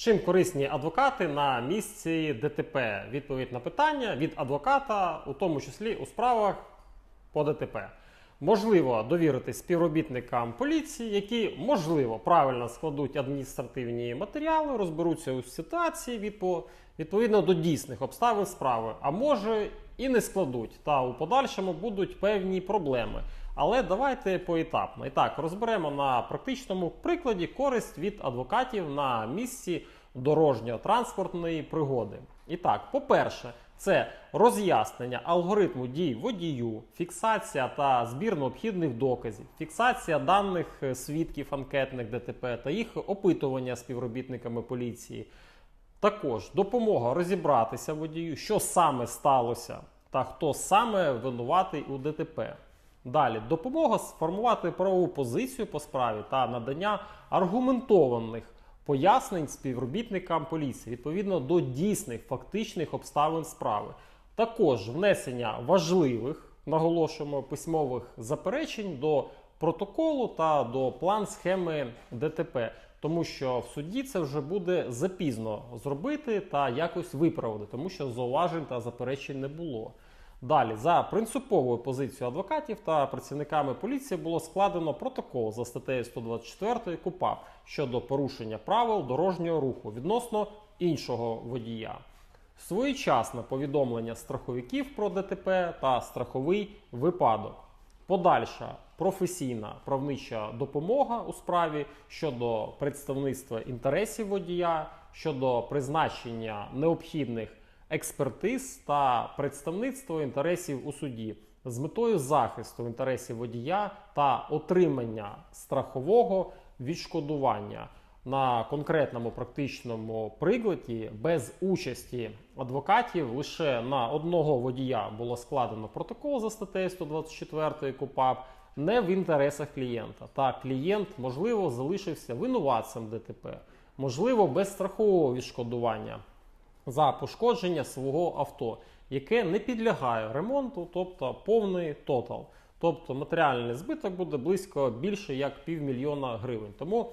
Чим корисні адвокати на місці ДТП? Відповідь на питання від адвоката, у тому числі у справах по ДТП. Можливо довірити співробітникам поліції, які можливо правильно складуть адміністративні матеріали, розберуться у ситуації відпо- відповідно до дійсних обставин справи, а може і не складуть. Та у подальшому будуть певні проблеми. Але давайте поетапно. І так, розберемо на практичному прикладі користь від адвокатів на місці дорожньо-транспортної пригоди. І так, по-перше, це роз'яснення алгоритму дій водію, фіксація та збір необхідних доказів, фіксація даних е, свідків анкетних ДТП та їх опитування співробітниками поліції. Також допомога розібратися водію, що саме сталося та хто саме винуватий у ДТП. Далі допомога сформувати правову позицію по справі та надання аргументованих пояснень співробітникам поліції відповідно до дійсних фактичних обставин справи. Також внесення важливих, наголошуємо, письмових заперечень до протоколу та до план схеми ДТП, тому що в суді це вже буде запізно зробити та якось виправити, тому що зауважень та заперечень не було. Далі, за принциповою позицією адвокатів та працівниками поліції було складено протокол за статтею 124 КУПАП щодо порушення правил дорожнього руху відносно іншого водія. Своєчасне повідомлення страховиків про ДТП та страховий випадок. Подальша професійна правнича допомога у справі щодо представництва інтересів водія, щодо призначення необхідних експертиз та представництво інтересів у суді з метою захисту інтересів водія та отримання страхового відшкодування на конкретному практичному прикладі без участі адвокатів лише на одного водія було складено протокол за статтею 124 КУПАП не в інтересах клієнта. Та клієнт, можливо, залишився винуватцем ДТП, можливо, без страхового відшкодування за пошкодження свого авто, яке не підлягає ремонту, тобто повний тотал. Тобто матеріальний збиток буде близько більше як півмільйона гривень. Тому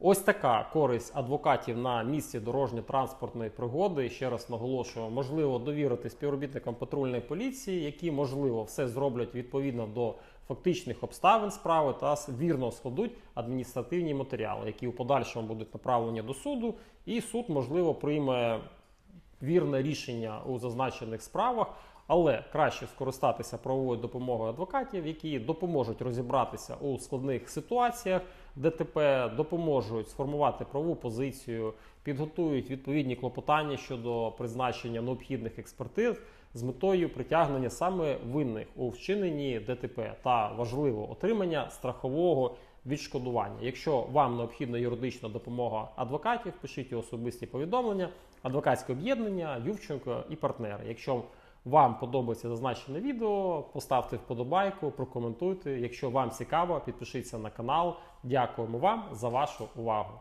ось така користь адвокатів на місці дорожньо-транспортної пригоди. Ще раз наголошую, можливо довірити співробітникам патрульної поліції, які можливо все зроблять відповідно до фактичних обставин справи та вірно складуть адміністративні матеріали, які у подальшому будуть направлені до суду, і суд можливо прийме вірне рішення у зазначених справах, але краще скористатися правовою допомогою адвокатів, які допоможуть розібратися у складних ситуаціях ДТП, допоможуть сформувати правову позицію, підготують відповідні клопотання щодо призначення необхідних експертиз з метою притягнення саме винних у вчиненні ДТП та важливо отримання страхового відшкодування. Якщо вам необхідна юридична допомога адвокатів, пишіть особисті повідомлення, адвокатське об'єднання, Ювченко і партнери. Якщо вам подобається зазначене відео, поставте вподобайку, прокоментуйте. Якщо вам цікаво, підпишіться на канал. Дякуємо вам за вашу увагу.